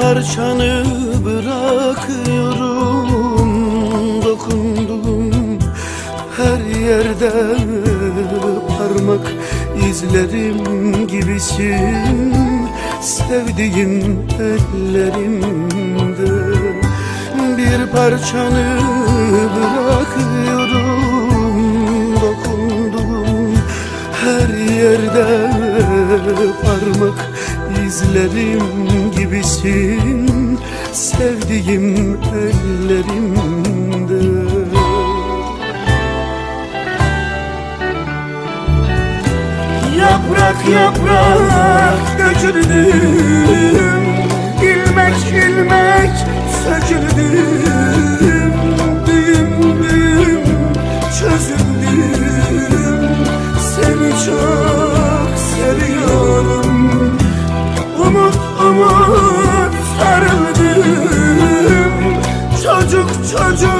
parçanı bırakıyorum. Dokunduğum her yerde parmak izlerim gibisin. Sevdiğim ellerimde bir parçanı bırakıyorum. Dokunduğum her yerde parmak izlerim gibisin Sevdiğim ellerimde Yaprak yaprak döküldüm İlmek ilmek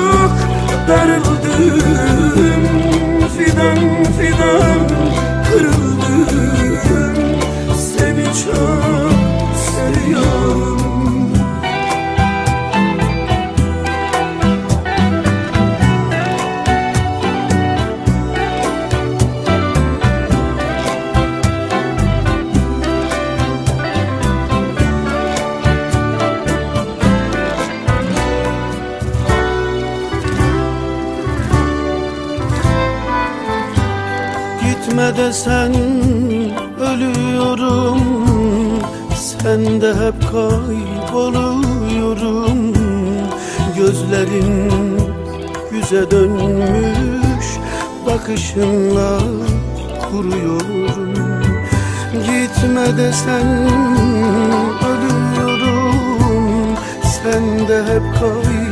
çocuk darıldım. Fidan fidan kırıldım. Seni çok seviyorum Desen ölüyorum. Sen de hep kayboluyorum. Gözlerin yüze dönmüş Bakışınla kuruyorum. Gitme desen ölüyorum. Sen de hep kayboluyorum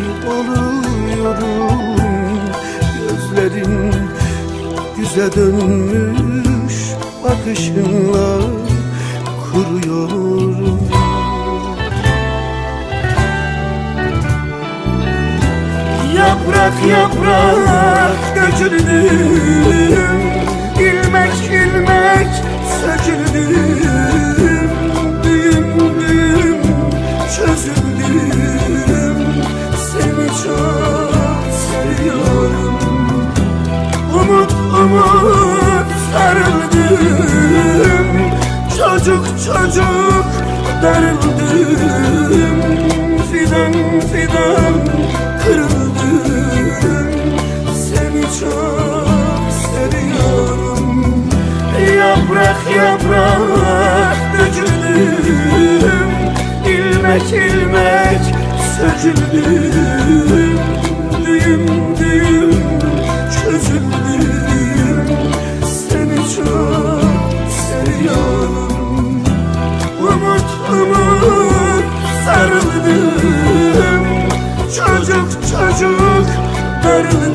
yüze dönmüş bakışınla kuruyorum. Yaprak yaprak döküldüm Çocuk çocuk darıldım Fidan fidan kırıldım. Seni çok seviyorum. Yaprak yaprak döküldüm. İlmek ilmek söküldüm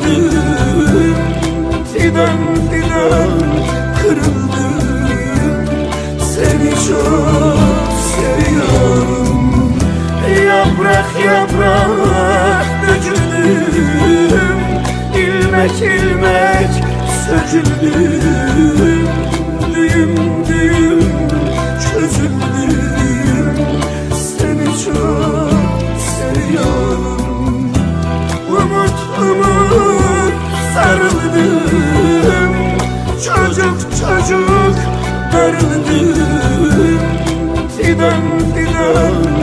darıldım Fidan fidan kırıldım Seni çok seviyorum. Yaprak yaprak döküldüm. İlmek ilmek söküldüm sarıldım Çocuk çocuk darıldım Fidan fidan